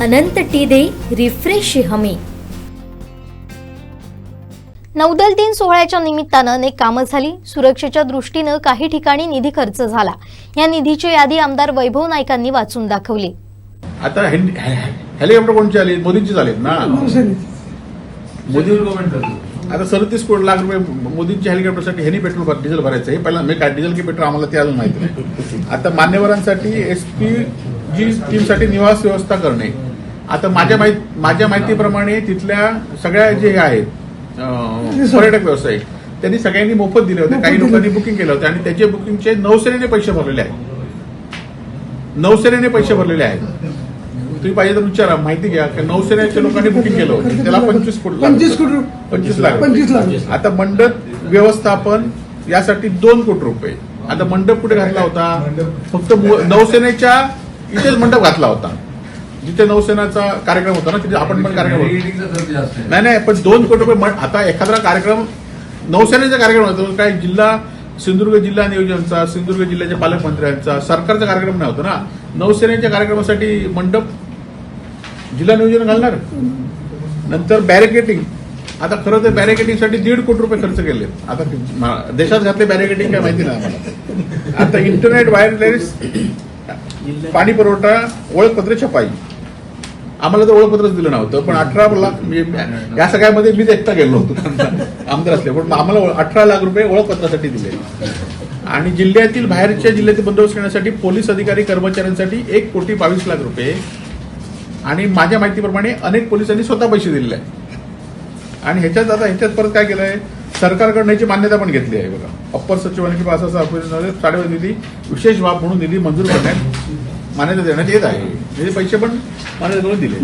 अनंत T दे refresh हमी. नौदल दिन सोहळ्याच्या निमित्तानं अनेक कामं झाली. सुरक्षेच्या दृष्टीनं काही ठिकाणी निधी खर्च झाला. या निधीची यादी आमदार वैभव नाईकांनी वाचून दाखवली. आता हेल- हेलिकॉप्टर कोणचे आले? मोदींचीच आलेत ना? मोदी आता सदतीस कोटी लाख रुपये मोदींच्या हेलिकॉप्टरसाठी ह्यांनी पेट्रोल भर- डिझेल भरायचं हे पहिला मी काय? डिझेल की पेट्रोल आम्हाला ते अजून माहिती नाही. आता मान्यवरांसाठी एसपी जी टीमसाठी निवास व्यवस्था करणे. आता माझ्या माहीत माझ्या माहितीप्रमाणे तिथल्या सगळ्या जे आहेत पर्यटक व्यावसायिक त्यांनी सगळ्यांनी मोफत दिले होते. काही लोकांनी बुकिंग केलं होतं आणि त्याचे बुकिंगचे नौसेनेने पैसे भरलेले आहेत. नौसेनेने पैसे भरलेले आहेत. तुम्ही पाहिजे तर विचारा माहिती घ्या. की नौसेनेच्या लोकांनी बुकिंग केलं होतं. त्याला पंचवीस कोटी लागले. पंचवीस कोटी पंचवीस लाख पंचवीस लाख आता मंडप व्यवस्थापन यासाठी दोन कोटी रुपये. आता मंडप कुठे घातला होता? फक्त नौसेनेच्या इथेच मंडप घातला होता. जिथे नौसेनाचा कार्यक्रम होता ना तिथे आपण पण कार्यक्रम नाही नाही पण दोन कोटी रुपये आता एखादा कार्यक्रम नौसेनेचा कार्यक्रम होतो काय जिल्हा सिंधुदुर्ग जिल्हा नियोजनचा सिंधुदुर्ग जिल्ह्याच्या पालकमंत्र्यांचा सरकारचा कार्यक्रम नाही होता ना. नौसेनेच्या कार्यक्रमासाठी मंडप जिल्हा नियोजन घालणार? नंतर बॅरिकेटिंग आता खरं तर बॅरिकेटिंगसाठी दीड कोटी रुपये खर्च केले. आता देशात घातले बॅरिकेटिंग काय माहिती नाही आम्हाला. आता इंटरनेट वायरलेस पाणी पुरवठा ओळखपत्र छपाई. आम्हाला तर ओळखपत्रच दिलं नव्हतं पण अठरा लाख म्हणजे या सगळ्यामध्ये मीच एकटा गेलो होतो. आमदार असले पण आम्हाला ओळ- अठरा लाख रुपये ओळखपत्रासाठी दिले. आणि जिल्ह्यातील बाहेरच्या जिल्ह्यातील बंदोबस्त करण्यासाठी पोलीस अधिकारी कर्मचाऱ्यांसाठी एक कोटी बावीस लाख रुपये. आणि माझ्या माहितीप्रमाणे अनेक पोलिसांनी स्वतः पैसे दिलेले आहेत. आणि ह्याच्यात आता ह्याच्यात परत काय केलंय? सरकारकडनं याची मान्यता पण घेतली आहे बघा. अप्पर सचिवांनी किंवा असं साडेवर निधी विशेष बाब म्हणून निधी मंजूर करण्यात मान्यता देण्यात येत आहे. म्हणजे पैसे पण मान्यता करून दिले.